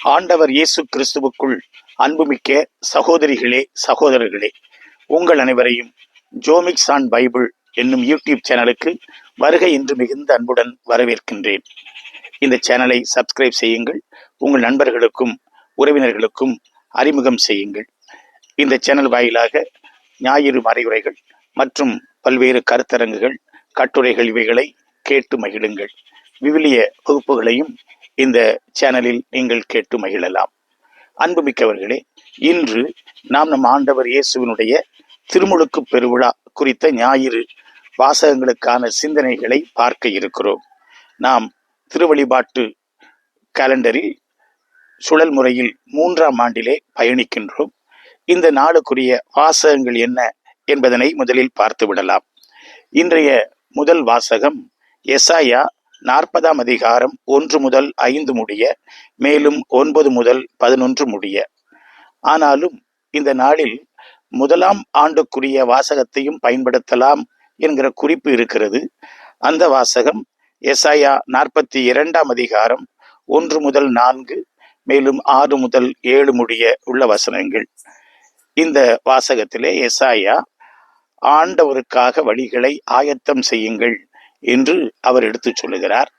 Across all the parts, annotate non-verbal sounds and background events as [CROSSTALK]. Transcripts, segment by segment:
ஆண்டவர் இயேசு கிறிஸ்துவுக்குள் அன்புமிக்க சகோதரிகளே சகோதரர்களே உங்கள் அனைவரையும் ஜோமிக்ஸ் ஆன் பைபிள் என்னும் யூடியூப் சேனலுக்கு வருகை என்று மிகுந்த அன்புடன் வரவேற்கின்றேன். இந்த சேனலை சப்ஸ்கிரைப் செய்யுங்கள் உங்கள் நண்பர்களுக்கும் உறவினர்களுக்கும் அறிமுகம் செய்யுங்கள். இந்த சேனல் வாயிலாக ஞாயிறு மறைவுரைகள் மற்றும் பல்வேறு கருத்தரங்குகள் கட்டுரைகள் இவைகளை கேட்டு மகிழுங்கள். விவிலிய வகுப்புகளையும் இந்த சேனலில் நீங்கள் கேட்டு மகிழலாம். அன்புமிக்கவர்களே இன்று நாம் நம் ஆண்டவர் இயேசுவினுடைய திருமுழுக்கு பெருவிழா குறித்த ஞாயிறு வாசகங்களுக்கான சிந்தனைகளை பார்க்க இருக்கிறோம். நாம் திருவழிபாட்டு காலண்டரில் சுழல் முறையில் மூன்றாம் ஆண்டிலே பயணிக்கின்றோம். இந்த நாளுக்குரிய வாசகங்கள் என்ன என்பதனை முதலில் பார்த்து விடலாம் இன்றைய முதல் வாசகம் எசாயா நாற்பதாம் அதிகாரம் ஒன்று முதல் ஐந்து முடிய மேலும் ஒன்பது முதல் பதினொன்று முடிய. ஆனாலும் இந்த நாளில் முதலாம் ஆண்டுக்குரிய வாசகத்தையும் பயன்படுத்தலாம் என்கிற குறிப்பு இருக்கிறது. அந்த வாசகம் எசாயா நாற்பத்தி இரண்டாம் அதிகாரம் ஒன்று முதல் நான்கு மேலும் ஆறு முதல் ஏழு முடிய உள்ள வசனங்கள். இந்த வாசகத்திலே எசாயா ஆண்டவருக்காக வழிகளை ஆயத்தம் செய்யுங்கள். என்று அவர் எடுத்துச் சொல்லுகிறார்.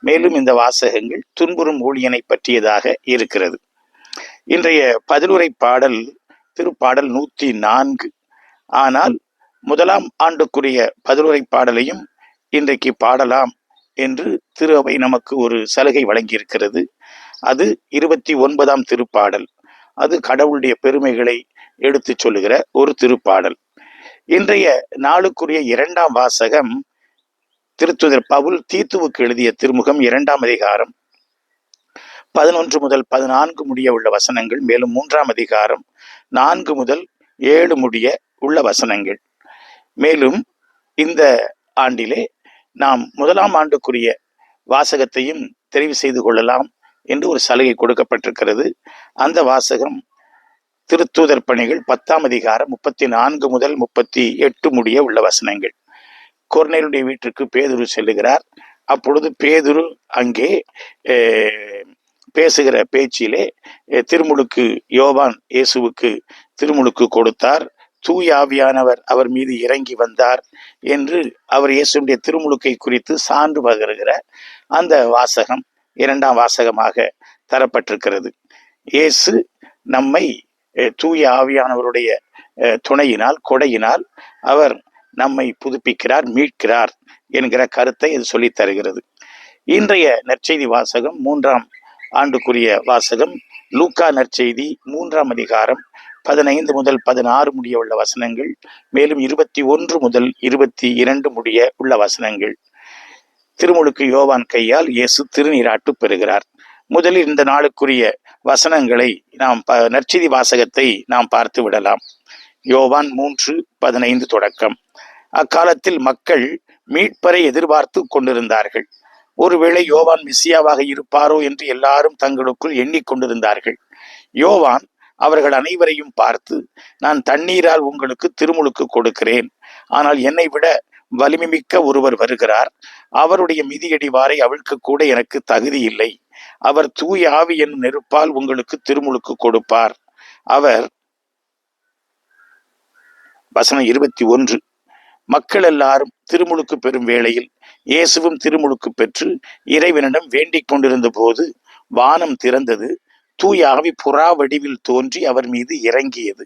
மேலும் இந்த வாசகங்கள் துன்புறும் ஊழியனை பற்றியதாக இருக்கிறது. இன்றைய பதிலுரை பாடல் திருப்பாடல் நூத்தி நான்கு. ஆனால் முதலாம் ஆண்டுக்குரிய பதிலுரை பாடலையும் இன்றைக்கு பாடலாம் என்று திரு அவை நமக்கு ஒரு சலுகை வழங்கியிருக்கிறது. அது இருபத்தி ஒன்பதாம் திருப்பாடல். அது கடவுளுடைய பெருமைகளை எடுத்துச் சொல்லுகிற ஒரு திருப்பாடல். இன்றைய நாளுக்குரிய இரண்டாம் வாசகம் திருத்துதர் பவுல் தீத்துவுக்கு எழுதிய திருமுகம் இரண்டாம் அதிகாரம். பதினொன்று முதல் பதினான்கு முடிய உள்ள வசனங்கள் மேலும் மூன்றாம் அதிகாரம் நான்கு முதல் ஏழு முடிய உள்ள வசனங்கள். மேலும் இந்த ஆண்டிலே நாம் முதலாம் ஆண்டுக்குரிய வாசகத்தையும் தெரிவு செய்து கொள்ளலாம் என்று ஒரு சலுகை கொடுக்கப்பட்டிருக்கிறது. அந்த வாசகம் திருத்தூதர் பணிகள் பத்தாம் அதிகாரம் முப்பத்தி நான்கு முதல் முப்பத்தி எட்டு முடிய உள்ள வசனங்கள். கொர்னேலுடைய வீட்டிற்கு பேதுரு செல்லுகிறார். அப்பொழுது பேதுரு அங்கே பேசுகிற பேச்சிலே திருமுழுக்கு யோவான் இயேசுவுக்கு திருமுழுக்கு கொடுத்தார். தூயாவியானவர் அவர் மீது இறங்கி வந்தார் என்று அவர் இயேசுடைய திருமுழுக்கை குறித்து சான்று பகிர்கிற அந்த வாசகம் இரண்டாம் வாசகமாக தரப்பட்டிருக்கிறது. இயேசு நம்மை தூய ஆவியானவருடைய துணையினால் கொடையினால் அவர் நம்மை புதுப்பிக்கிறார் மீட்கிறார் என்கிற கருத்தை இது சொல்லி தருகிறது. இன்றைய நற்செய்தி வாசகம் மூன்றாம் ஆண்டுக்குரிய வாசகம் லூக்கா நற்செய்தி மூன்றாம் அதிகாரம் பதினைந்து முதல் பதினாறு முடிய உள்ள வசனங்கள் மேலும் இருபத்தி ஒன்று முதல் இருபத்தி இரண்டு முடிய உள்ள வசனங்கள். திருமுழுக்கு யோவான் கையால் இயேசு திருநீராட்டு பெறுகிறார். முதலில் இந்த நாளுக்குரிய வசனங்களை நாம் ப- நற்செய்தி வாசகத்தை நாம் பார்த்து விடலாம். யோவான் மூன்று பதினைந்து தொடக்கம். அக்காலத்தில் மக்கள் மீட்பரை எதிர்பார்த்து கொண்டிருந்தார்கள். ஒருவேளை யோவான் மிஸ்ஸியாவாக இருப்பாரோ என்று எல்லாரும் தங்களுக்குள் எண்ணிக்கொண்டிருந்தார்கள் யோவான் அவர்கள் அனைவரையும் பார்த்து நான் தண்ணீரால் உங்களுக்கு திருமுழுக்கு கொடுக்கிறேன். ஆனால் என்னை விட வலிமைமிக்க ஒருவர் வருகிறார். அவருடைய மிதியடிவாரை அவிழ்க்க கூட எனக்கு தகுதி இல்லை. அவர் தூய ஆவி என்னும் நெருப்பால் உங்களுக்கு திருமுழுக்கு கொடுப்பார். அவர் வசனம் இருபத்தி ஒன்று. மக்கள் எல்லாரும் திருமுழுக்கு பெறும் வேளையில் இயேசுவும் திருமுழுக்கு பெற்று இறைவனிடம் வேண்டிக் கொண்டிருந்த போது வானம் திறந்தது. தூய ஆவி புறா வடிவில் தோன்றி அவர் மீது இறங்கியது.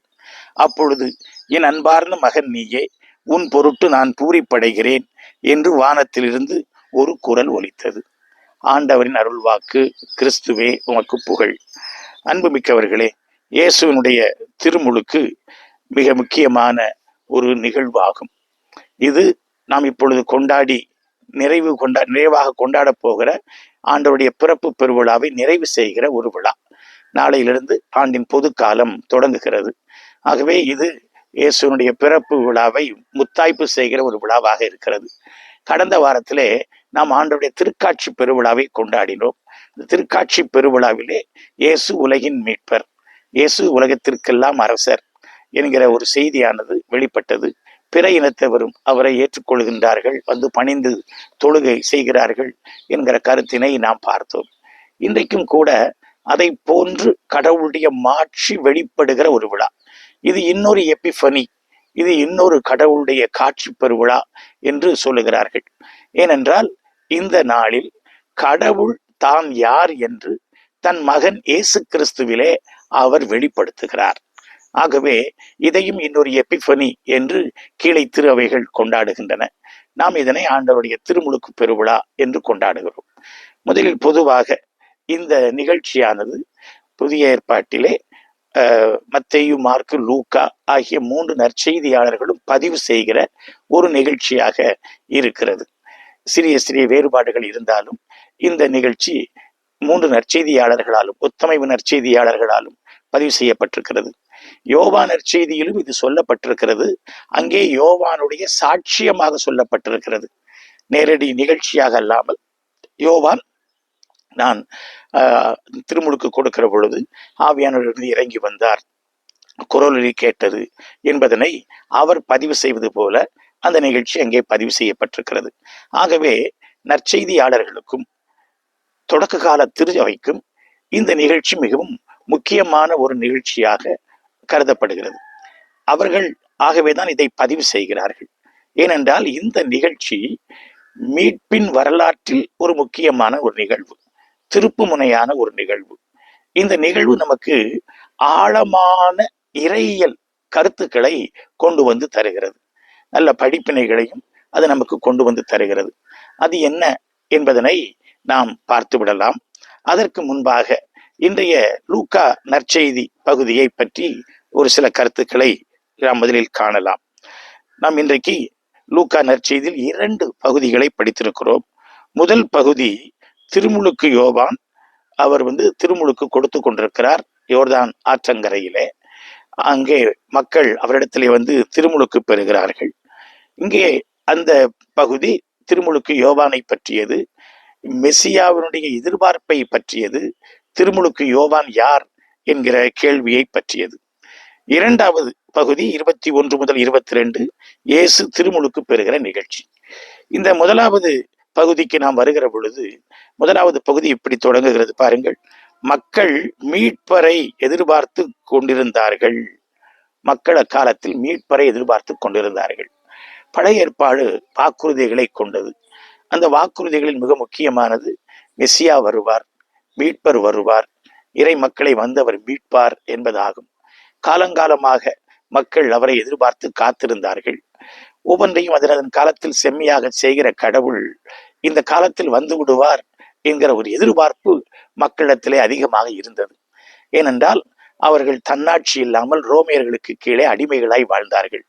அப்பொழுது என் அன்பார்ந்த மகன் நீயே உன் பொருட்டு நான் பூரிப்படைகிறேன் என்று வானத்திலிருந்து ஒரு குரல் ஒலித்தது. ஆண்டவரின் அருள்வாக்கு கிறிஸ்துவே உமக்கு புகழ். அன்புமிக்கவர்களே இயேசுவினுடைய திருமுழுக்கு மிக முக்கியமான ஒரு நிகழ்வாகும். இது நாம் இப்பொழுது கொண்டாடி நிறைவு கொண்டா நிறைவாக கொண்டாடப் போகிற ஆண்டவருடைய பிறப்பு பெருவிழாவை நிறைவு செய்கிற ஒரு விழா. நாளையிலிருந்து ஆண்டின் பொது காலம் தொடங்குகிறது. ஆகவே இது இயேசுனுடைய பிறப்பு விழாவை முத்தாய்ப்பு செய்கிற ஒரு விழாவாக இருக்கிறது. கடந்த வாரத்திலே நாம் ஆண்டருடைய திருக்காட்சி பெருவிழாவை கொண்டாடினோம். இந்த திருக்காட்சி பெருவிழாவிலே இயேசு உலகின் மீட்பர் இயேசு உலகத்திற்கெல்லாம் அரசர் என்கிற ஒரு செய்தியானது வெளிப்பட்டது. பிற இனத்தவரும் அவரை ஏற்றுக்கொள்கின்றார்கள் வந்து பணிந்து தொழுகை செய்கிறார்கள் என்கிற கருத்தினை நாம் பார்த்தோம். இன்றைக்கும் கூட அதை போன்று கடவுளுடைய மாட்சி வெளிப்படுகிற ஒரு விழா. இது இன்னொரு எபிஃபனி இது இன்னொரு கடவுளுடைய காட்சி பெருவிழா என்று சொல்லுகிறார்கள். ஏனென்றால் இந்த நாளில் கடவுள் தாம் யார் என்று தன் மகன் இயேசு கிறிஸ்துவிலே அவர் வெளிப்படுத்துகிறார். ஆகவே இதையும் இன்னொரு எபிஃபனி என்று கீழே திரு அவைகள் கொண்டாடுகின்றன. நாம் இதனை ஆண்டவருடைய திருமுழுக்கு பெருவிழா என்று கொண்டாடுகிறோம். முதலில் பொதுவாக இந்த நிகழ்ச்சியானது புதிய ஏற்பாட்டிலே மத்தேயு மார்க்கு லூக்கா ஆகிய மூன்று நற்செய்தியாளர்களும் பதிவு செய்கிற ஒரு நிகழ்ச்சியாக இருக்கிறது. சிறிய சிறிய வேறுபாடுகள் இருந்தாலும் இந்த நிகழ்ச்சி மூன்று நற்செய்தியாளர்களாலும் ஒத்தமைவு நற்செய்தியாளர்களாலும் பதிவு செய்யப்பட்டிருக்கிறது. யோவா நற்செய்தியிலும் இது சொல்லப்பட்டிருக்கிறது. அங்கே யோவானுடைய சாட்சியமாக சொல்லப்பட்டிருக்கிறது. நேரடி நிகழ்ச்சியாக அல்லாமல் யோவான் நான் திருமுழுக்கு கொடுக்கிற பொழுது ஆவியானவரிலிருந்து இறங்கி வந்தார். குரலொலி கேட்டது என்பதனை அவர் பதிவு செய்வது போல அந்த நிகழ்ச்சி அங்கே பதிவு செய்யப்பட்டிருக்கிறது. ஆகவே நற்செய்தியாளர்களுக்கும் தொடக்க கால திருச்சபைக்கும் இந்த நிகழ்ச்சி மிகவும் முக்கியமான ஒரு நிகழ்ச்சியாக கருதப்படுகிறது. அவர்கள் ஆகவேதான் இதை பதிவு செய்கிறார்கள். ஏனென்றால் இந்த நிகழ்ச்சி மீட்பின் வரலாற்றில் ஒரு முக்கியமான ஒரு நிகழ்வு திருப்பு முனையான ஒரு நிகழ்வு. இந்த நிகழ்வு நமக்கு ஆழமான இறையியல் கருத்துக்களை கொண்டு வந்து தருகிறது. நல்ல படிப்பினைகளையும் அது நமக்கு கொண்டு வந்து தருகிறது. அது என்ன என்பதனை நாம் பார்த்து விடலாம். அதற்கு முன்பாக இன்றைய லூக்கா நற்செய்தி பகுதியை பற்றி ஒரு சில கருத்துக்களை நாம் முதலில் காணலாம். நாம் இன்றைக்கு லூக்கா நற்செய்தியில் இரண்டு பகுதிகளை படித்திருக்கிறோம். முதல் பகுதி திருமுழுக்கு யோவான். அவர் வந்து திருமுழுக்கு கொடுத்து கொண்டிருக்கிறார் யோர்தான் ஆற்றங்கரையிலே. அங்கே மக்கள் அவரிடத்திலே வந்து திருமுழுக்கு பெறுகிறார்கள். இங்கே அந்த பகுதி திருமுழுக்கு யோவானை பற்றியது மெசியாவினுடைய எதிர்பார்ப்பை பற்றியது திருமுழுக்கு யோவான் யார் என்கிற கேள்வியை பற்றியது. இரண்டாவது பகுதி இருபத்தி ஒன்று முதல் இருபத்தி ரெண்டு இயேசு திருமுழுக்கு பெறுகிற நிகழ்ச்சி. இந்த முதலாவது பகுதிக்கு நாம் வருகிற பொழுது முதலாவது பகுதி இப்படி தொடங்குகிறது பாருங்கள். மக்கள் மீட்பரை எதிர்பார்த்து கொண்டிருந்தார்கள். மக்கள் அக்காலத்தில் மீட்பரை எதிர்பார்த்து கொண்டிருந்தார்கள். பழைய ஏற்பாடு வாக்குறுதிகளை கொண்டது. அந்த வாக்குறுதிகளில் மிக முக்கியமானது மெஸ்ஸியா வருவார். மீட்பர் வருவார். இறை மக்களை வந்தவர் மீட்பார் என்பதாகும். காலங்காலமாக மக்கள் அவரை எதிர்பார்த்து காத்திருந்தார்கள். ஒவ்வொன்றையும் அதன் அதன் காலத்தில் செம்மையாக செய்கிற கடவுள் இந்த காலத்தில் வந்து விடுவார் என்கிற ஒரு எதிர்பார்ப்பு மக்களிடத்திலே அதிகமாக இருந்தது. ஏனென்றால் அவர்கள் தன்னாட்சி இல்லாமல் ரோமியர்களுக்கு கீழே அடிமைகளாய் வாழ்ந்தார்கள்.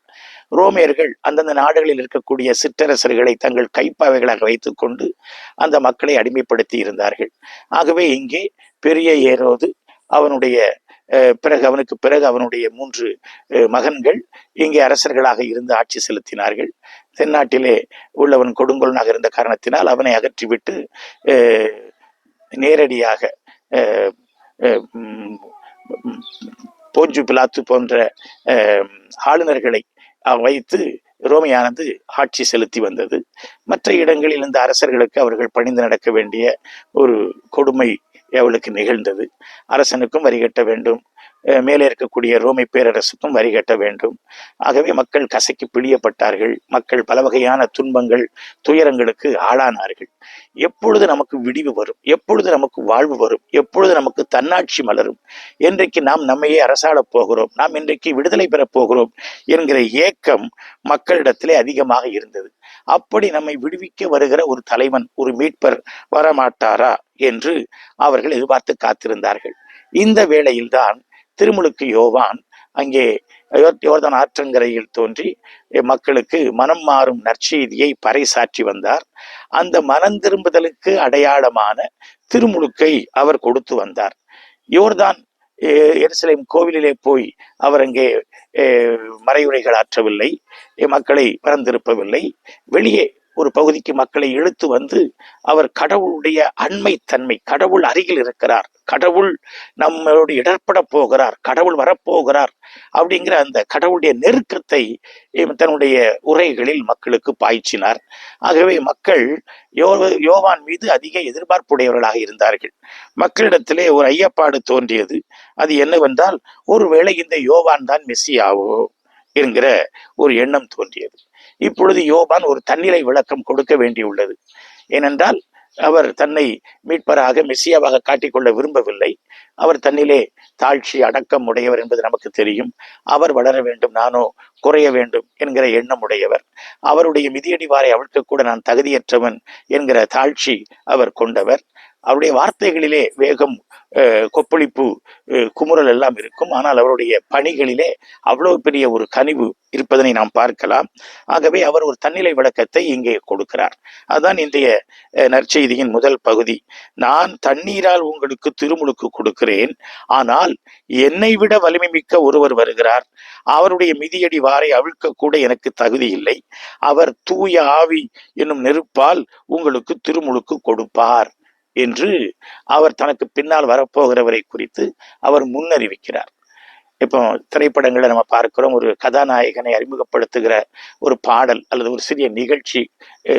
ரோமியர்கள் அந்தந்த நாடுகளில் இருக்கக்கூடிய சிற்றரசர்களை தங்கள் கைப்பாவைகளாக வைத்துக்கொண்டு அந்த மக்களை அடிமைப்படுத்தி இருந்தார்கள். ஆகவே இங்கே பெரிய ஏரோது அவனுடைய பிறகு அவனுக்கு பிறகு அவனுடைய மூன்று மகன்கள் இங்கே அரசர்களாக இருந்து ஆட்சி செலுத்தினார்கள். தென்னாட்டிலே உள்ளவன் கொடுங்கோலனாக இருந்த காரணத்தினால் அவனை அகற்றிவிட்டு நேரடியாக போஞ்சு பிலாத்து போன்ற ஆளுநர்களை வைத்து ரோமையானது ஆட்சி செலுத்தி வந்தது. மற்ற இடங்களில் இருந்த அரசர்களுக்கு அவர்கள் பணிந்து நடக்க வேண்டிய ஒரு கொடுமை அவளுக்கு நிகழ்ந்தது. அரசனுக்கும் வரிகட்ட வேண்டும். மேலே இருக்கக்கூடிய ரோமை பேரரசுக்கும் வரி கட்ட வேண்டும். ஆகவே மக்கள் கசக்கி பிழியப்பட்டார்கள். மக்கள் பல வகையான துன்பங்கள் துயரங்களுக்கு ஆளானார்கள். எப்பொழுது நமக்கு விடிவு வரும்? எப்பொழுது நமக்கு வாழ்வு வரும்? எப்பொழுது நமக்கு தன்னாட்சி மலரும்? என்றைக்கு நாம் நம்மையே அரசாளப் போகிறோம். நாம் இன்றைக்கு விடுதலை பெறப் போகிறோம் என்கிற ஏக்கம் மக்களிடத்திலே அதிகமாக இருந்தது. அப்படி நம்மை விடுவிக்க வருகிற ஒரு தலைவன் ஒரு மீட்பர் வரமாட்டாரா என்று அவர்கள் எதிர்பார்த்து காத்திருந்தார்கள். இந்த வேளையில்தான் திருமுழுக்கு யோவான் அங்கே யோ- யோர்தான் ஆற்றங்கரையில் தோன்றி மக்களுக்கு மனம் மாறும் நற்செய்தியை பறைசாற்றி வந்தார். அந்த மனம் திரும்புதலுக்கு அடையாளமான திருமுழுக்கை அவர் கொடுத்து வந்தார். யோர்தான் எருசலேம் கோவிலிலே போய் அவர் அங்கே அஹ், மறையுரைகள் ஆற்றவில்லை மக்களை மறந்திருப்பவில்லை. வெளியே ஒரு பகுதிக்கு மக்களை இழுத்து வந்து அவர் கடவுளுடைய அண்மைத்தன்மை கடவுள் அருகில் இருக்கிறார் கடவுள் நம்மளோடு இடர்பட போகிறார் கடவுள் வரப்போகிறார் அப்படிங்கிற அந்த கடவுளுடைய நெருக்கத்தை தன்னுடைய உரைகளில் மக்களுக்கு பாய்ச்சினார். ஆகவே மக்கள் யோ யோவான் மீது அதிக எதிர்பார்ப்புடையவர்களாக இருந்தார்கள். மக்களிடத்திலே ஒரு ஐயப்பாடு தோன்றியது. அது என்னவென்றால் ஒருவேளை இந்த யோவான் தான் மெஸ்ஸியாவோ என்கிற ஒரு எண்ணம் தோன்றியது. இப்பொழுது யோபான் ஒரு தன்னிலை விளக்கம் கொடுக்க வேண்டியுள்ளது. ஏனென்றால் அவர் தன்னை மீட்பராக மெஸ்ஸியாவாக காட்டிக்கொள்ள விரும்பவில்லை. அவர் தன்னிலே தாழ்ச்சி அடக்கம் உடையவர் என்பது நமக்கு தெரியும். அவர் வளர வேண்டும் நானோ குறைய வேண்டும் என்கிற எண்ணம் உடையவர். அவருடைய மிதியடிவாரை அவிழ்க்க கூட நான் தகுதியற்றவன் என்கிற தாழ்ச்சி அவர் கொண்டவர். அவருடைய வார்த்தைகளிலே வேகம் கொப்பளிப்பு குமுறல் எல்லாம் இருக்கும். ஆனால் அவருடைய பணிகளிலே அவ்வளவு பெரிய ஒரு கனிவு இருப்பதனை நாம் பார்க்கலாம். ஆகவே அவர் ஒரு தன்னிலை விளக்கத்தை இங்கே கொடுக்கிறார். அதுதான் இன்றைய நற்செய்தியின் முதல் பகுதி. நான் தண்ணீரால் உங்களுக்கு திருமுழுக்கு கொடுக்கிறேன். ஆனால் என்னை விட வலிமை மிக்க ஒருவர் வருகிறார். அவருடைய மிதியடி வாரை அவிழ்க்க கூட எனக்கு தகுதி இல்லை. அவர் தூய ஆவி என்னும் நெருப்பால் உங்களுக்கு திருமுழுக்கு கொடுப்பார். என்று அவர் தனக்கு பின்னால் வரப்போகிறவரை குறித்து அவர் முன்னறிவிக்கிறார். இப்போ திரைப்படங்களை நம்ம பார்க்கிறோம். ஒரு கதாநாயகனை அறிமுகப்படுத்துகிற ஒரு பாடல் அல்லது ஒரு சிறிய நிகழ்ச்சி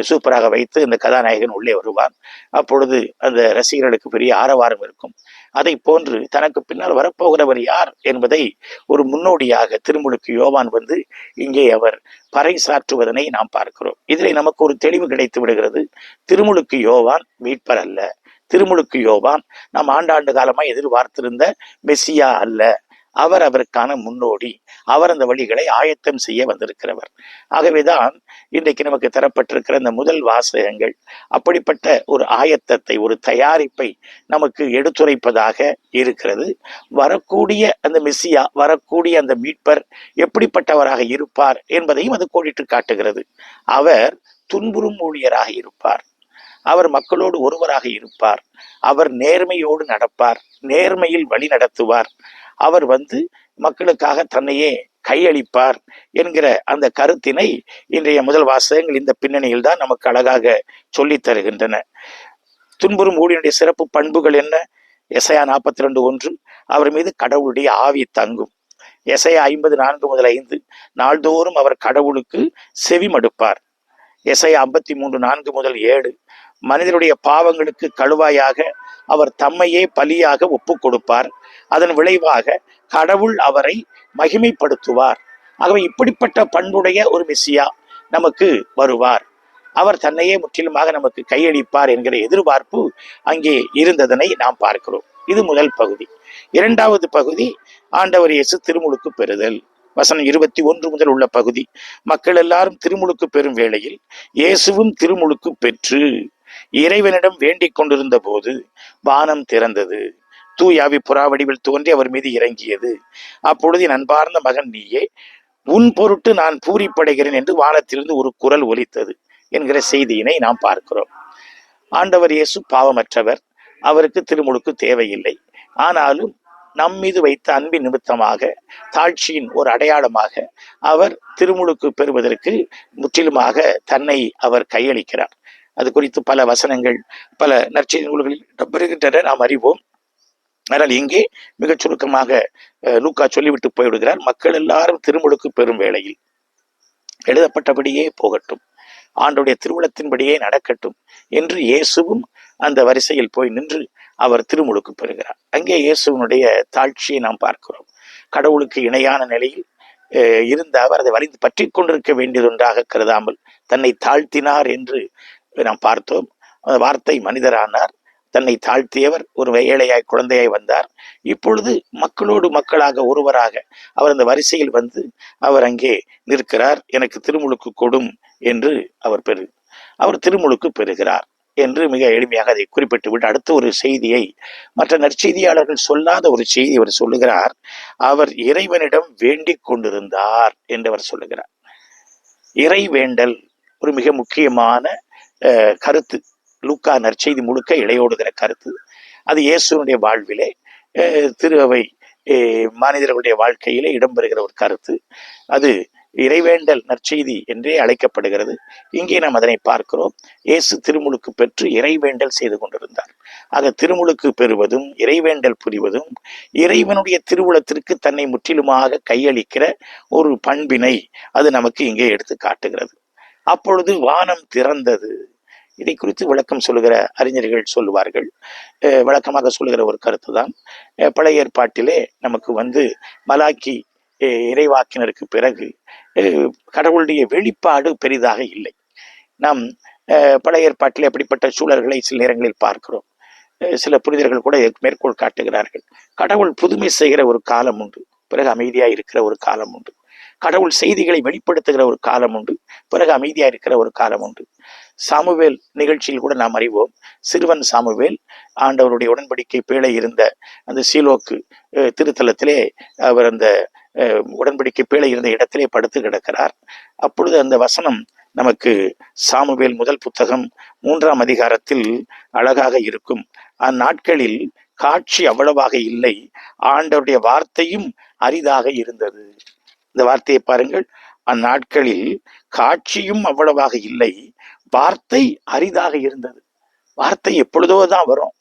சூப்பராக வைத்து இந்த கதாநாயகன் உள்ளே வருவான். அப்பொழுது அந்த ரசிகர்களுக்கு பெரிய ஆரவாரம் இருக்கும். அதை போன்று தனக்கு பின்னால் வரப்போகிறவர் யார் என்பதை ஒரு முன்னோடியாக திருமுழுக்கு யோவான் வந்து இங்கே அவர் பறைசாற்றுவதனை நாம் பார்க்கிறோம். இதில் நமக்கு ஒரு தெளிவு கிடைத்து விடுகிறது. திருமுழுக்கு யோவான் மீட்பர் அல்ல. திருமுழுக்கு யோவான். நாம் ஆண்டாண்டு காலமாக எதிர்பார்த்திருந்த மெஸ்ஸியா அல்ல. அவர் அவருக்கான முன்னோடி. அவர் அந்த வழிகளை ஆயத்தம் செய்ய வந்திருக்கிறவர். ஆகவேதான் இன்றைக்கு நமக்கு தரப்பட்டிருக்கிற இந்த முதல் வாசகங்கள் அப்படிப்பட்ட ஒரு ஆயத்தத்தை ஒரு தயாரிப்பை நமக்கு எடுத்துரைப்பதாக இருக்கிறது. வரக்கூடிய அந்த மெஸ்ஸியா வரக்கூடிய அந்த மீட்பர் எப்படிப்பட்டவராக இருப்பார் என்பதையும் அது கோடிட்டு காட்டுகிறது. அவர் துன்புறும் ஊழியராக இருப்பார். அவர் மக்களோடு ஒருவராக இருப்பார். அவர் நேர்மையோடு நடப்பார். நேர்மையில் வழி நடத்துவார். அவர் வந்து மக்களுக்காக தன்னையே கையளிப்பார் என்கிற அந்த கருத்தினை இன்றைய முதல் வாசகங்கள் இந்த பின்னணியில் தான் நமக்கு அழகாக சொல்லித் தருகின்றன. துன்புறும் ஊழியனுடைய சிறப்பு பண்புகள் என்ன? எசையா நாற்பத்தி ரெண்டு ஒன்று. அவர் மீது கடவுளுடைய ஆவி தங்கும். எசையா ஐம்பது நான்கு முதல் ஐந்து. நாள்தோறும் அவர் கடவுளுக்கு செவி மடுப்பார் எசையா ஐம்பத்தி மூன்று நான்கு முதல் ஏழு. மனிதனுடைய பாவங்களுக்கு கழுவாயாக அவர் தம்மையே பலியாக ஒப்பு கொடுப்பார் அதன் விளைவாக கடவுள் அவரை மகிமைப்படுத்துவார். ஆகவே இப்படிப்பட்ட பண்புடைய ஒரு மிஸ்ஸியா நமக்கு வருவார். அவர் தன்னையே முற்றிலுமாக நமக்கு கையளிப்பார் என்கிற எதிர்பார்ப்பு அங்கே இருந்ததனை நாம் பார்க்கிறோம். இது முதல் பகுதி. இரண்டாவது பகுதி ஆண்டவர் இயேசு திருமுழுக்கு பெறுதல். வசனம் இருபத்தி ஒன்று முதல் உள்ள பகுதி. மக்கள் எல்லாரும் திருமுழுக்கு பெறும் வேளையில் இயேசுவும் திருமுழுக்கு பெற்று இறைவனிடம் வேண்டிக் கொண்டிருந்த போது வானம் திறந்தது. தூயாவி புறாவடிவில் தோன்றி அவர் மீது இறங்கியது. அப்பொழுது என் அன்பார்ந்த மகன் நீயே உன் பொருட்டு நான் பூரிப்படைகிறேன் என்று வானத்திலிருந்து ஒரு குரல் ஒலித்தது என்கிற செய்தியினை நாம் பார்க்கிறோம். ஆண்டவர் இயேசு பாவமற்றவர். அவருக்கு திருமுழுக்கு தேவையில்லை. ஆனாலும் நம் மீது வைத்த அன்பின் நிமித்தமாக தாழ்ச்சியின் ஒரு அடையாளமாக அவர் திருமுழுக்கு பெறுவதற்கு முற்றிலுமாக தன்னை அவர் கையளிக்கிறார். அது குறித்து பல வசனங்கள் பல நற்செய்தி நூல்களில் இடம்பெறுகின்றன நாம் அறிவோம். ஆனால் இங்கே மிகச் சுருக்கமாக லூக்கா சொல்லிவிட்டு போய்விடுகிறார். மக்கள் எல்லாரும் திருமுழுக்கு பெறும் வேளையில் எழுதப்பட்டபடியே போகட்டும். ஆண்டுடைய திருவுளத்தின்படியே நடக்கட்டும் என்று இயேசுவும் அந்த வரிசையில் போய் நின்று அவர் திருமுழுக்கு பெறுகிறார். அங்கே இயேசுவனுடைய தாழ்ச்சியை நாம் பார்க்கிறோம். கடவுளுக்கு இணையான நிலையில் இருந்த அவர் அதை வரிந்து பற்றி கொண்டிருக்க வேண்டியதொன்றாக கருதாமல் தன்னை தாழ்த்தினார் என்று நாம் பார்த்தோம். வார்த்தை மனிதரானார். தன்னை தாழ்த்தியவர் ஒரு ஏழையாய் குழந்தையாய் வந்தார். இப்பொழுது மக்களோடு மக்களாக ஒருவராக அவர் அந்த வரிசையில் வந்து அவர் அங்கே நிற்கிறார். எனக்கு திருமுழுக்கு கொடும் என்று அவர் பெறு அவர் திருமுழுக்கு பெறுகிறார் என்று மிக எளிமையாக அதை குறிப்பிட்டு விட்டு அடுத்த ஒரு செய்தியை மற்ற நற்செய்தியாளர்கள் சொல்லாத ஒரு செய்தி அவர் சொல்லுகிறார். அவர் இறைவனிடம் வேண்டிக் கொண்டிருந்தார் என்று அவர் சொல்லுகிறார். இறை வேண்டல் ஒரு மிக முக்கியமான கருத்து. லூக்கா நற்செய்தி முழுக்க இடையோடுகிற கருத்து. அது இயேசுனுடைய வாழ்விலே திரு அவை மனிதர்களுடைய வாழ்க்கையிலே இடம்பெறுகிற ஒரு கருத்து. அது இறைவேண்டல் நற்செய்தி என்றே அழைக்கப்படுகிறது. இங்கே நாம் அதனை பார்க்கிறோம். இயேசு திருமுழுக்கு பெற்று இறைவேண்டல் செய்து கொண்டிருந்தார். ஆக திருமுழுக்கு பெறுவதும் இறைவேண்டல் புரிவதும் இறைவனுடைய திருவுளத்திற்கு தன்னை முற்றிலுமாக கையளிக்கிற ஒரு பண்பினை அது நமக்கு இங்கே எடுத்து காட்டுகிறது. அப்பொழுது வானம் திறந்தது. இதை குறித்து விளக்கம் சொல்லுகிற அறிஞர்கள் சொல்லுவார்கள். விளக்கமாக சொல்லுகிற ஒரு கருத்து தான் பழைய ஏற்பாட்டிலே நமக்கு வந்து மலாக்கி இறைவாக்கினருக்கு பிறகு கடவுளுடைய வெளிப்பாடு பெரிதாக இல்லை. நாம் பழைய ஏற்பாட்டிலே அப்படிப்பட்ட சூழல்களை சில நேரங்களில் பார்க்கிறோம். சில புரிதர்கள் கூட மேற்கோள் காட்டுகிறார்கள். கடவுள் புதுமை செய்கிற ஒரு காலம் உண்டு. பிறகு அமைதியாக இருக்கிற ஒரு காலம் உண்டு. கடவுள் செய்திகளை வெளிப்படுத்துகிற ஒரு காலம் உண்டு. பிறகு அமைதியா இருக்கிற ஒரு காலம் உண்டு. சாமுவேல் நிகழ்ச்சியில் கூட நாம் அறிவோம். சிறுவன் சாமுவேல் ஆண்டவருடைய உடன்படிக்கை பேழை இருந்த அந்த சீலோக்கு திருத்தலத்திலே அவர் அந்த உடன்படிக்கை பேழை இருந்த இடத்திலே படுத்து கிடக்கிறார். அப்பொழுது அந்த வசனம் நமக்கு சாமுவேல் முதல் புத்தகம் மூன்றாம் அதிகாரத்தில் அழகாக இருக்கும். அந்நாட்களில் காட்சி அவ்வளவாக இல்லை. ஆண்டவருடைய வார்த்தையும் அரிதாக இருந்தது. இந்த வார்த்தையை பாருங்கள். அந்நாட்களில் காட்சியும் அவ்வளவாக இல்லை. வார்த்தை அரிதாக இருந்தது. வார்த்தை எப்பொழுதோ தான் வரும்.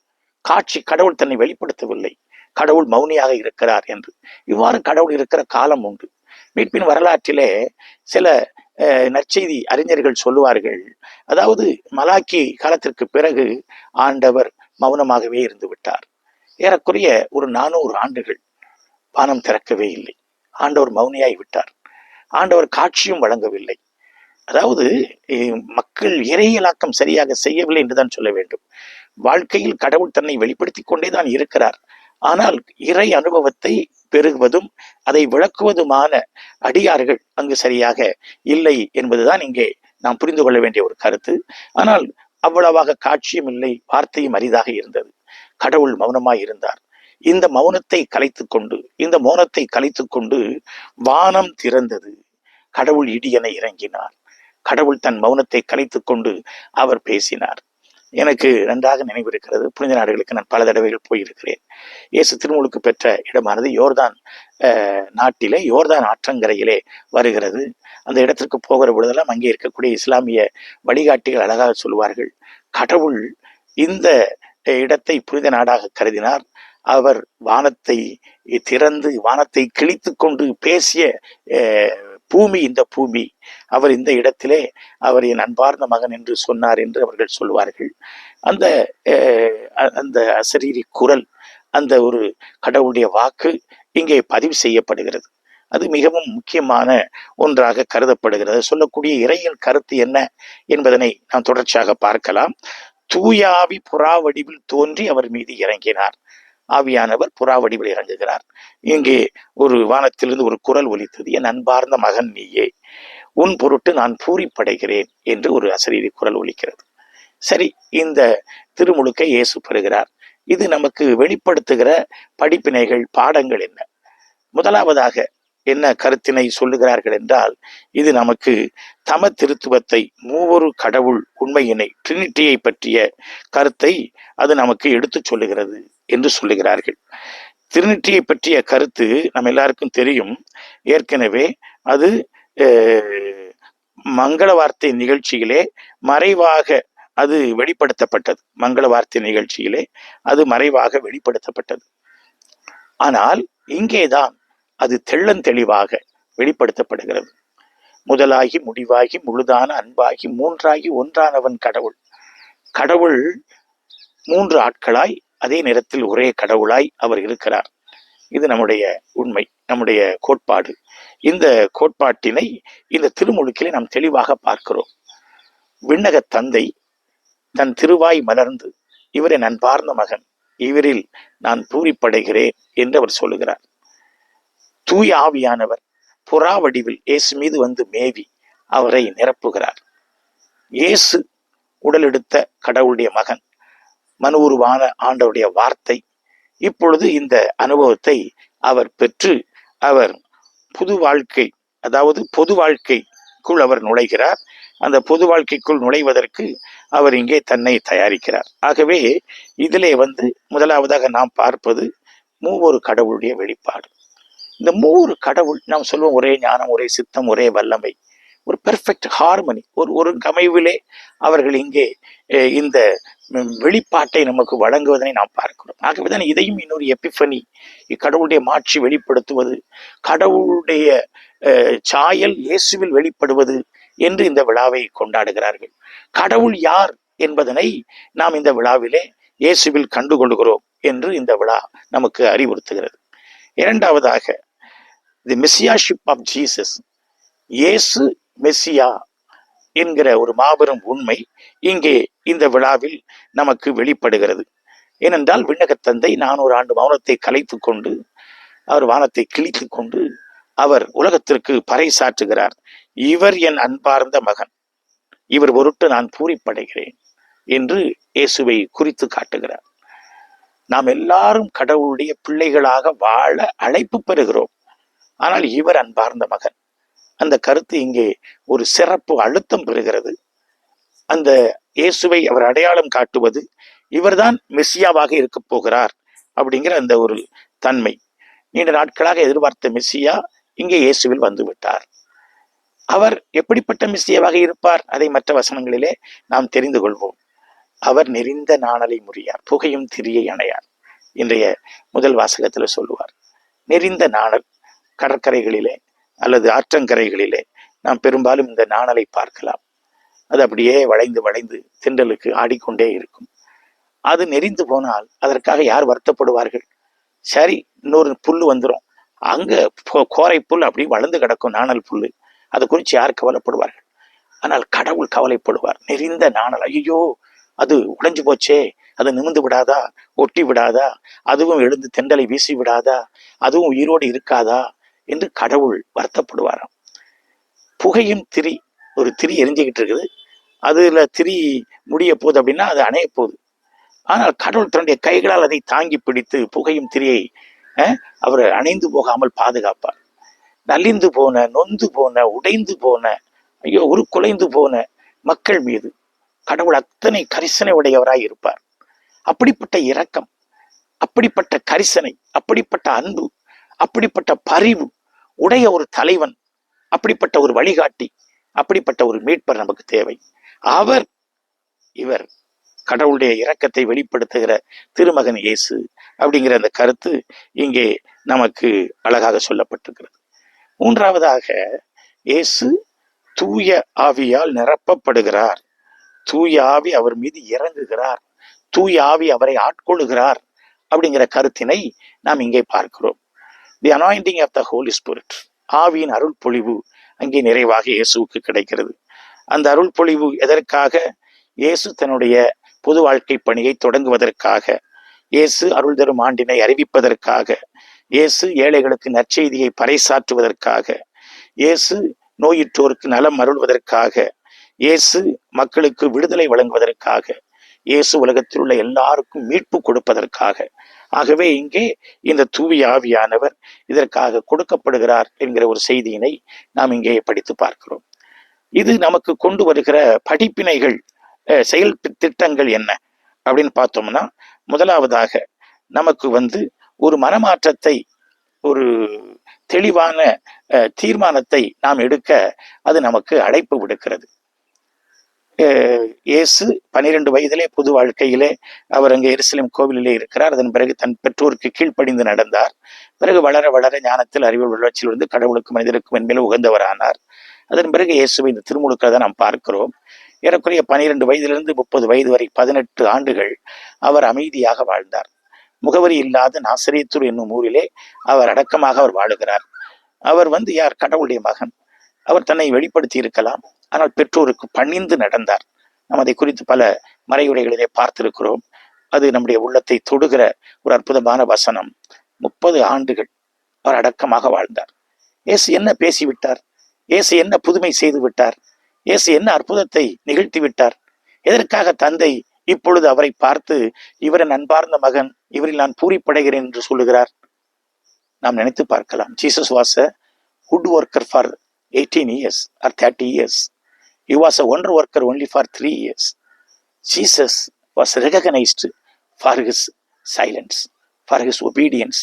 காட்சி கடவுள் தன்னை வெளிப்படுத்தவில்லை. கடவுள் மௌனியாக இருக்கிறார் என்று. இவ்வாறு கடவுள் இருக்கிற காலம் உண்டு. மீட்பின் வரலாற்றிலே சில அஹ், நற்செய்தி அறிஞர்கள் சொல்லுவார்கள். அதாவது மலாக்கி காலத்திற்கு பிறகு ஆண்டவர் மௌனமாகவே இருந்து விட்டார். ஏறக்குறைய ஒரு நானூறு ஆண்டுகள் பானம் திறக்கவே இல்லை. ஆண்டவர் மௌனியாய் விட்டார். ஆண்டவர் காட்சியும் வழங்கவில்லை. அதாவது மக்கள் இறையலாக்கம் சரியாக செய்யவில்லை என்றுதான் சொல்ல வேண்டும். வாழ்க்கையில் கடவுள் தன்னை வெளிப்படுத்திக் கொண்டே தான் இருக்கிறார். ஆனால் இறை அனுபவத்தை பெருகுவதும் அதை விளக்குவதுமான அடியார்கள் அங்கு சரியாக இல்லை என்பதுதான் இங்கே நாம் புரிந்து கொள்ள வேண்டிய ஒரு கருத்து. ஆனால் அவ்வளவாக காட்சியும் இல்லை வார்த்தையும் அரிதாக இருந்தது. கடவுள் மௌனமாய் இருந்தார். இந்த மௌனத்தை கலைத்து கொண்டு இந்த மௌனத்தை கலைத்து கொண்டு வானம் திறந்தது. கடவுள் இடியென இறங்கினார். கடவுள் தன் மௌனத்தை கலைத்து கொண்டு அவர் பேசினார். எனக்கு நன்றாக நினைவிருக்கிறது. புனித நாடுகளுக்கு நான் பல தடவைகள் போயிருக்கிறேன். இயேசு திருமுழுக்கு பெற்ற இடமானது யோர்தான் நாட்டிலே யோர்தான் ஆற்றங்கரையிலே வருகிறது. அந்த இடத்திற்கு போகிற பொழுதெல்லாம் அங்கே இருக்கக்கூடிய இஸ்லாமிய வழிகாட்டிகள் அழகாக சொல்வார்கள் கடவுள் இந்த இடத்தை புனித நாடாக கருதினார். அவர் வானத்தை திறந்து வானத்தை கிழித்து கொண்டு பேசிய பூமி இந்த பூமி. அவர் இந்த இடத்திலே அவர் என் அன்பார்ந்த மகன் என்று சொன்னார் என்று அவர்கள் சொல்வார்கள். அந்த அந்த அசரீரி குரல் அந்த ஒரு கடவுளுடைய வாக்கு இங்கே பதிவு செய்யப்படுகிறது. அது மிகவும் முக்கியமான ஒன்றாக கருதப்படுகிறது. சொல்லக்கூடிய இறையின் கருத்து என்ன என்பதனை நாம் தொடர்ச்சியாக பார்க்கலாம். தூயாவி புறா வடிவில் தோன்றி அவர் மீது இறங்கினார். ஆவியானவர் புறா வடிவில் இறங்குகிறார். இங்கே ஒரு வானத்திலிருந்து ஒரு குரல் ஒலித்தது என் அன்பார்ந்த மகன் நீயே உன் பொருட்டு நான் பூரிப்படைகிறேன் என்று ஒரு அசரீரி குரல் ஒலிக்கிறது. சரி இந்த திருமுழுக்கை இயேசு பெறுகிறார். இது நமக்கு வெளிப்படுத்துகிற படிப்பினைகள் பாடங்கள் என்ன? முதலாவதாக என்ன கருத்தினை சொல்லுகிறார்கள் என்றால் இது நமக்கு தம திருத்துவத்தை மூவொரு கடவுள் உண்மையினை ட்ரினிட்டியை பற்றிய கருத்தை அது நமக்கு எடுத்துச் சொல்லுகிறது என்று சொல்லுகிறார்கள். திருநிட்டியை பற்றிய கருத்து நம்ம எல்லாருக்கும் தெரியும். ஏற்கனவே அது மங்கள வார்த்தை நிகழ்ச்சியிலே மறைவாக அது வெளிப்படுத்தப்பட்டது. மங்கள வார்த்தை நிகழ்ச்சியிலே அது மறைவாக வெளிப்படுத்தப்பட்டது. ஆனால் இங்கேதான் அது தெள்ளந்தெளிவாக வெளிப்படுத்தப்படுகிறது. முதலாகி முடிவாகி முழுதான அன்பாகி மூன்றாகி ஒன்றானவன் கடவுள். கடவுள் மூன்று ஆட்களாய் அதே நேரத்தில் ஒரே கடவுளாய் அவர் இருக்கிறார். இது நம்முடைய உண்மை நம்முடைய கோட்பாடு. இந்த கோட்பாட்டினை இந்த திருமுழுக்கிலே நாம் தெளிவாக பார்க்கிறோம். விண்ணக தந்தை தன் திருவாய் மலர்ந்து இவரை நான் பார்ந்த மகன் இவரில் நான் பூரிப்படைகிறேன் என்று அவர் சொல்லுகிறார். தூய ஆவியானவர் புறா வடிவில் இயேசு மீது வந்து மேவி அவரை நிரப்புகிறார். இயேசு உடலெடுத்த கடவுளுடைய மகன் மனு உருவான ஆண்டவருடைய வார்த்தை இப்பொழுது இந்த அனுபவத்தை அவர் பெற்று அவர் புது வாழ்க்கை அதாவது பொது வாழ்க்கைக்குள் அவர் நுழைகிறார். அந்த பொது வாழ்க்கைக்குள் நுழைவதற்கு அவர் இங்கே தன்னை தயாரிக்கிறார். ஆகவே இதிலே வந்து முதலாவதாக நாம் பார்ப்பது மூவொரு கடவுளுடைய வெளிப்பாடு. இந்த மூன்று கடவுள் நாம் சொல்லுவோம் ஒரே ஞானம் ஒரே சித்தம் ஒரே வல்லமை ஒரு பெர்ஃபெக்ட் ஹார்மனி ஒரு ஒரு கமைவிலே அவர்கள் இங்கே இந்த வெளிப்பாட்டை நமக்கு வழங்குவதனை நாம் பார்க்கிறோம். ஆகவேதான் இதையும் இன்னொரு எபிஃபனி கடவுளுடைய மாட்சி வெளிப்படுத்துவது கடவுளுடைய சாயல் இயேசுவில் வெளிப்படுவது என்று இந்த விழாவை கொண்டாடுகிறார்கள். கடவுள் யார் என்பதனை நாம் இந்த விழாவிலே இயேசுவில் கண்டுகொள்கிறோம் என்று இந்த விழா நமக்கு அறிவுறுத்துகிறது. இரண்டாவதாக தி மெஸ்ஸியாஷிப் ஆஃப் ஜீசஸ் இயேசு மெஸ்ஸியா என்கிற ஒரு மாபெரும் உண்மை இங்கே இந்த விழாவில் நமக்கு வெளிப்படுகிறது. ஏனென்றால் விண்ணகத் தந்தை நானூறு ஆண்டு மௌனத்தை கலைத்து கொண்டு அவர் வானத்தை கிழித்து கொண்டு அவர் உலகத்திற்கு பறைசாற்றுகிறார். இவர் என் அன்பார்ந்த மகன். இவர் பொருட்டு நான் பூரிப்படைகிறேன் என்று இயேசுவை குறித்து காட்டுகிறார். நாம் எல்லாரும் கடவுளுடைய பிள்ளைகளாக வாழ அழைப்பு பெறுகிறோம். ஆனால் இவர் அன்பார்ந்த மகன். அந்த கருத்து இங்கே ஒரு சிறப்பு அழுத்தம் பெறுகிறது. அந்த இயேசுவை அவர் அடையாளம் காட்டுவது இவர்தான் மெஸ்ஸியாவாக இருக்க போகிறார் அப்படிங்கிற அந்த ஒரு தன்மை. நீண்ட நாட்களாக எதிர்பார்த்த மெஸ்ஸியா இங்கே இயேசுவில் வந்து விட்டார் அவர் எப்படிப்பட்ட மெஸ்ஸியாவாக இருப்பார்? அதை மற்ற வசனங்களிலே நாம் தெரிந்து கொள்வோம். அவர் நெறிந்த நாணலை முறியார். புகையும் திரியை அணையார். இன்றைய முதல் வாசகத்துல சொல்லுவார் நெறிந்த நாணல் கடற்கரைகளிலே அல்லது ஆற்றங்கரைகளிலே நாம் பெரும்பாலும் இந்த நாணலை பார்க்கலாம். அது அப்படியே வளைந்து வளைந்து திண்டலுக்கு ஆடிக்கொண்டே இருக்கும். அது நெறிந்து போனால் அதற்காக யார் வருத்தப்படுவார்கள்? சரி இன்னொரு புல்லு வந்துடும் அங்க கோ- கோரை புல் அப்படி வளர்ந்து கிடக்கும் நாணல் புல்லு. அதை குறித்து யார் கவலைப்படுவார்கள்? ஆனால் கடவுள் கவலைப்படுவார். நெறிந்த நாணல். ஐயோ அது உடைஞ்சு போச்சே அது நிமிர்ந்து விடாதா ஒட்டி விடாதா அதுவும் எழுந்து தெண்டலை வீசி விடாதா அதுவும் உயிரோடு இருக்காதா என்று கடவுள் வருத்தப்படுவாராம். புகையும் திரி ஒரு திரி எரிஞ்சுக்கிட்டு இருக்குது. அதுல திரி முடிய போகுது அப்படின்னா அது அணைய போகுது. ஆனால் கடவுள் தன்னுடைய கைகளால் அதை தாங்கி பிடித்து புகையும் திரியை அவர் அணைந்து போகாமல் பாதுகாப்பார். நலிந்து போன நொந்து போன உடைந்து போன ஐயோ உருக்குலைந்து போன மக்கள் மீது கடவுள் அத்தனை கரிசனை உடையவராய் இருப்பார். அப்படிப்பட்ட இரக்கம் அப்படிப்பட்ட கரிசனை அப்படிப்பட்ட அன்பு அப்படிப்பட்ட பரிவு உடைய ஒரு தலைவன் அப்படிப்பட்ட ஒரு வழிகாட்டி அப்படிப்பட்ட ஒரு மீட்பர் நமக்கு தேவை. அவர் இவர் கடவுளுடைய இரக்கத்தை வெளிப்படுத்துகிற திருமகன் இயேசு அப்படிங்கிற அந்த கருத்து இங்கே நமக்கு அழகாக சொல்லப்பட்டிருக்கிறது. மூன்றாவதாக இயேசு தூய ஆவியால் நிரப்பப்படுகிறார். தூய ஆவி அவர் மீது இறங்குகிறார். தூய ஆவி அவரை ஆட்கொள்ளுகிறார் அப்படிங்கிற கருத்தினை நாம் இங்கே பார்க்கிறோம். The anointing of the Holy Spirit ஆவியின் அருள் பொழிவு அங்கே நிறைவாக இயேசுவுக்கு கிடைக்கிறது. அந்த அருள் பொழிவு எதற்காக? இயேசு தன்னுடைய பொது வாழ்க்கை பணியை தொடங்குவதற்காக இயேசு அருள் தரும் ஆண்டினை அறிவிப்பதற்காக இயேசு ஏழைகளுக்கு நற்செய்தியை பறைசாற்றுவதற்காக இயேசு நோயுற்றோருக்கு நலம் அருள்வதற்காக இயேசு மக்களுக்கு விடுதலை வழங்குவதற்காக இயேசு உலகத்தில் உள்ள எல்லாருக்கும் மீட்பு கொடுப்பதற்காக. ஆகவே இங்கே இந்த தூவி ஆவியானவர் இதற்காக கொடுக்கப்படுகிறார் என்கிற ஒரு செய்தியினை நாம் இங்கே படித்து பார்க்கிறோம். இது நமக்கு கொண்டு வருகிற படிப்பினைகள் செயல் திட்டங்கள் என்ன அப்படின்னு பார்த்தோம்னா முதலாவதாக நமக்கு வந்து ஒரு மனமாற்றத்தை ஒரு தெளிவான தீர்மானத்தை நாம் எடுக்க அது நமக்கு அழைப்பு விடுக்கிறது. இயேசு பனிரெண்டு வயதிலே புது வாழ்க்கையிலே அவர் அங்கே எருசலேம் கோவிலிலே இருக்கிறார். அதன் பிறகு தன் பெற்றோருக்கு கீழ்ப்படிந்து நடந்தார். பிறகு வளர வளர ஞானத்தில் அறிவு வளர்ச்சியில் இருந்து கடவுளுக்கு மனிதருக்கும் என்பதில் உகந்தவரானார். அதன் பிறகு இயேசுவை இந்த திருமுழுக்களை நாம் பார்க்கிறோம். ஏறக்குறைய பனிரெண்டு வயதிலிருந்து முப்பது வயது வரை பதினெட்டு ஆண்டுகள் அவர் அமைதியாக வாழ்ந்தார். முகவரி இல்லாத நாசரியத்தூர் என்னும் ஊரிலே அவர் அடக்கமாக அவர் வாழுகிறார். அவர் வந்து யார்? கடவுளுடைய மகன். அவர் தன்னை வெளிப்படுத்தி இருக்கலாம் ஆனால் பெற்றோருக்கு பணிந்து நடந்தார். நாம் அதை குறித்து பல மறையுரைகளிலே பார்த்திருக்கிறோம். அது நம்முடைய உள்ளத்தை தொடுகிற ஒரு அற்புதமான வசனம். முப்பது ஆண்டுகள் அவர் அடக்கமாக வாழ்ந்தார். இயேசு என்ன பேசிவிட்டார்? இயேசு என்ன புதுமை செய்து விட்டார்? இயேசு என்ன அற்புதத்தை நிகழ்த்தி விட்டார்? எதற்காக தந்தை இப்பொழுது அவரை பார்த்து இவரின் அன்பார்ந்த மகன் இவரில் நான் பூரிப்படைகிறேன் என்று சொல்லுகிறார்? நாம் நினைத்து பார்க்கலாம். Jesus was a worker for eighteen years or thirty years he was a wonder worker only for three years. Jesus was recognized for his silence for his obedience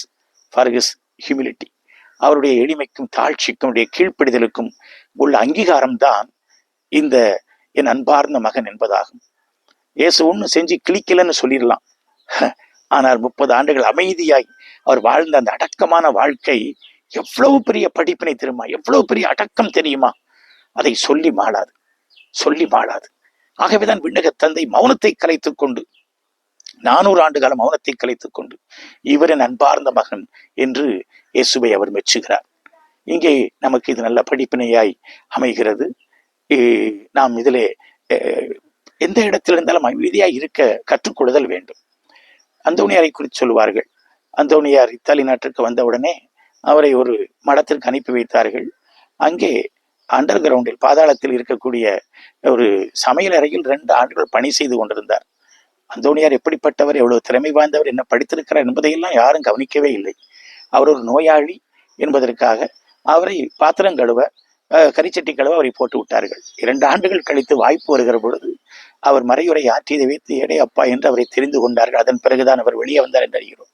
for his humility. அவருடைய எளிமைக்கும் தாழ்ச்சிக்கும் உடைய கீழ்ப்படிதலுக்கும் உள்ள அங்கீகாரம்தான் இந்த என் அன்பார்ந்த மகன் என்பதாகும். இயேசு ஒன்றும் செஞ்சு கிளிக்கலன்னு சொல்லிடலாம். [LAUGHS] ஆனால் முப்பது ஆண்டுகள் அமைதியாய் அவர் வாழ்ந்த அந்த அடக்கமான வாழ்க்கை எவ்வளவு பெரிய படிப்பினை தெரியுமா? எவ்வளவு பெரிய அடக்கம் தெரியுமா? அதை சொல்லி மாளாது. சொல்லி மாளாது. ஆகவேதான் விண்ணக தந்தை மௌனத்தை கலைத்துக் கொண்டு நானூறு ஆண்டு காலம் மௌனத்தை கலைத்துக் கொண்டு இவரின் அன்பார்ந்த மகன் என்று இயேசுவை அவர் மெச்சுகிறார். இங்கே நமக்கு இது நல்ல படிப்பினையாய் அமைகிறது. நாம் இதிலே அஹ், எந்த இடத்தில் இருந்தாலும் அமைதியாய் இருக்க கற்றுக்கொள்ளுதல் வேண்டும். அந்தோணியாரை குறித்து சொல்லுவார்கள். அந்தோணியார் இத்தாலி நாட்டிற்கு வந்தவுடனே அவரை ஒரு மடத்திற்கு அனுப்பி வைத்தார்கள். அங்கே அண்டர் கிரவுண்டில் பாதாளத்தில் இருக்கக்கூடிய ஒரு சமையல் அறையில் ரெண்டு ஆண்டுகள் பணி செய்து கொண்டிருந்தார். அந்தோணியார் எப்படிப்பட்டவர் எவ்வளவு திறமை வாய்ந்தவர் என்ன படித்திருக்கிறார் என்பதையெல்லாம் யாரும் கவனிக்கவே இல்லை. அவர் ஒரு நோயாளி என்பதற்காக அவரை பாத்திரம் கழுவ கரிச்சட்டி கழுவ அவரை போட்டு விட்டார்கள். இரண்டு ஆண்டுகள் கழித்து வாய்ப்பு வருகிற பொழுது அவர் மறையுரை ஆற்றியதை வைத்து எடே அப்பா என்று அவரை தெரிந்து கொண்டார்கள். அதன் பிறகுதான் அவர் வெளியே வந்தார் என்று அறிகிறோம்.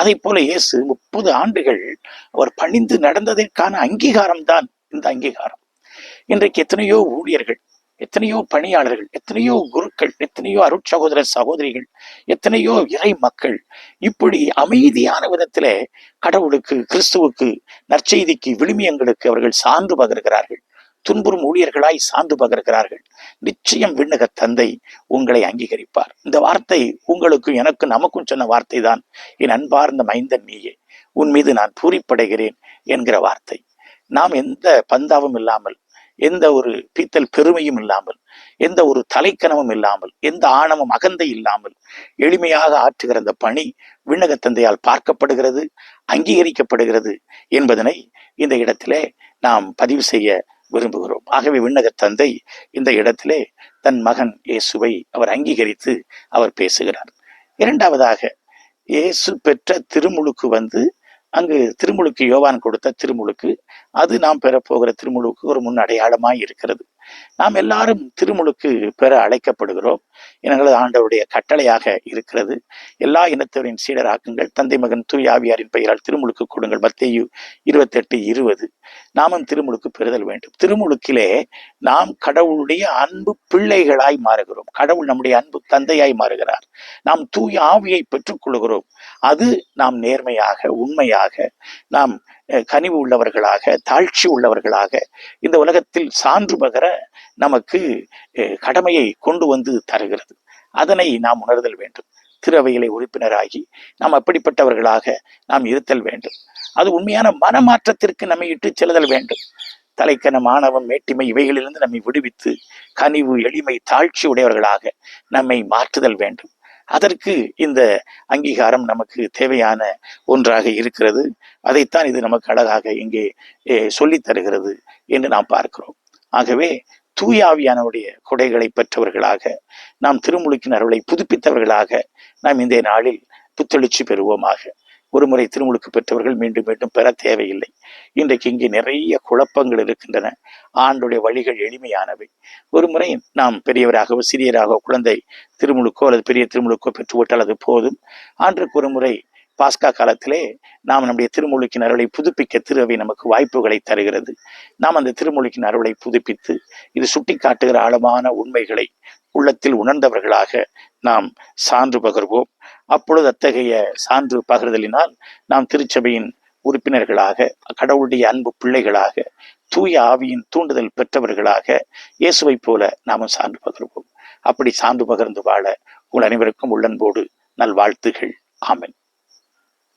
அதை போல இயேசு முப்பது ஆண்டுகள் அவர் பணிந்து நடந்ததற்கான அங்கீகாரம் தான் இந்த அங்கீகாரம். இன்றைக்கு எத்தனையோ ஊழியர்கள் எத்தனையோ பணியாளர்கள் எத்தனையோ குருக்கள் எத்தனையோ அருட்சகோதர சகோதரிகள் எத்தனையோ இறை மக்கள் இப்படி அமைதியான விதத்திலே கடவுளுக்கு கிறிஸ்துவுக்கு நற்செய்திக்கு விழுமியங்களுக்கு அவர்கள் சான்று பகிர்கிறார்கள். துன்புறும் ஊழியர்களாய் சாந்து பகர்கிறார்கள். நிச்சயம் விண்ணக தந்தை உங்களை அங்கீகரிப்பார். இந்த வார்த்தை உங்களுக்கும் எனக்கு நமக்கும் சொன்ன வார்த்தை தான் என் அன்பார்ந்த மைந்தன் நீயே உன் மீது நான் பூரிப்படைகிறேன் என்கிற வார்த்தை. நாம் எந்த பந்தாவும் இல்லாமல் எந்த ஒரு பீத்தல் பெருமையும் இல்லாமல் எந்த ஒரு தலைக்கணமும் இல்லாமல் எந்த ஆணவம் அகந்தை இல்லாமல் எளிமையாக ஆற்றுகிற அந்த பணி விண்ணக தந்தையால் பார்க்கப்படுகிறது அங்கீகரிக்கப்படுகிறது என்பதனை இந்த இடத்திலே நாம் பதிவு செய்ய விரும்புகிறோம். ஆகவே விண்ணக தந்தை இந்த இடத்திலே தன் மகன் இயேசுவை அவர் அங்கீகரித்து அவர் பேசுகிறார். இரண்டாவதாக இயேசு பெற்ற திருமுழுக்கு வந்து அங்கு திருமுழுக்கு யோவான் கொடுத்த திருமுழுக்கு அது நாம் பெறப்போகிற திருமுழுக்கு ஒரு முன் அடையாளமாய் இருக்கிறது. நாம் எல்லாரும் திருமுழுக்கு பெற அழைக்கப்படுகிறோம். இனங்களது ஆண்டவருடைய கட்டளையாக இருக்கிறது. எல்லா இனத்தவரின் சீடராக்குங்கள். தந்தை மகன் தூயாவியாரின் பெயரால் திருமுழுக்கு கொடுங்கள். மத்தேயு இருபத்தெட்டு இருபது. நாமும் திருமுழுக்கு பெறுதல் வேண்டும். திருமுழுக்கிலே நாம் கடவுளுடைய அன்பு பிள்ளைகளாய் மாறுகிறோம். கடவுள் நம்முடைய அன்பு தந்தையாய் மாறுகிறார். நாம் தூய ஆவியை பெற்றுக்கொள்கிறோம். அது நாம் நேர்மையாக உண்மையாக நாம் கனிவு உள்ளவர்களாக தாழ்ச்சி உள்ளவர்களாக இந்த உலகத்தில் சான்று பகர நமக்கு கடமையை கொண்டு வந்து தருகிறது. அதனை நாம் உணர்தல் வேண்டும். திருவையிலை உறுப்பினராகி நாம் அப்படிப்பட்டவர்களாக நாம் இருத்தல் வேண்டும். அது உண்மையான மனமாற்றத்திற்கு நம்மை இட்டு செல்லுதல் வேண்டும். தலைக்கன மாணவம் மேட்டிமை இவைகளிலிருந்து நம்மை விடுவித்து கனிவு எளிமை தாழ்ச்சி உடையவர்களாக நம்மை மாற்றுதல் வேண்டும். அதற்கு இந்த அங்கீகாரம் நமக்கு தேவையான ஒன்றாக இருக்கிறது. அதைத்தான் இது நமக்கு அழகாக இங்கே சொல்லித் தருகிறது என்று நாம் பார்க்கிறோம். ஆகவே தூயாவியானவருடைய கொடைகளை பெற்றவர்களாக நாம் திருமுழுக்கின் அருளை புதுப்பித்தவர்களாக நாம் இந்த நாளில் புத்தெழுச்சி பெறுவோமாக. ஒருமுறை திருமுழுக்கு பெற்றவர்கள் மீண்டும் மீண்டும் பெற தேவையில்லை. இன்றைக்கு இங்கே நிறைய குழப்பங்கள் இருக்கின்றன. ஆண்டுடைய வழிகள் எளிமையானவை. ஒரு முறை நாம் பெரியவராகவோ சிறியராகவோ குழந்தை திருமுழுக்கோ அல்லது பெரிய திருமுழுக்கோ பெற்றுவிட்டால் அது போதும். ஆண்டுக்கு ஒரு முறை பாஸ்கா காலத்திலே நாம் நம்முடைய திருமொழிக்கின் அருளை புதுப்பிக்க திருவை நமக்கு வாய்ப்புகளை தருகிறது. நாம் அந்த திருமொழிக்கின் அருளை புதுப்பித்து இது சுட்டி காட்டுகிற ஆழமான உண்மைகளை உள்ளத்தில் உணர்ந்தவர்களாக நாம் சான்று பகர்வோம். அப்பொழுது அத்தகைய சான்று பகிர்தலினால் நாம் திருச்சபையின் உறுப்பினர்களாக கடவுளுடைய அன்பு பிள்ளைகளாக தூய ஆவியின் தூண்டுதல் பெற்றவர்களாக இயேசுவைப் போல நாமும் சான்று பகர்வோம். அப்படி சான்று பகிர்ந்து வாழ உங்கள் அனைவருக்கும் உள்ளன்போடு நல்வாழ்த்துகள். ஆமன்.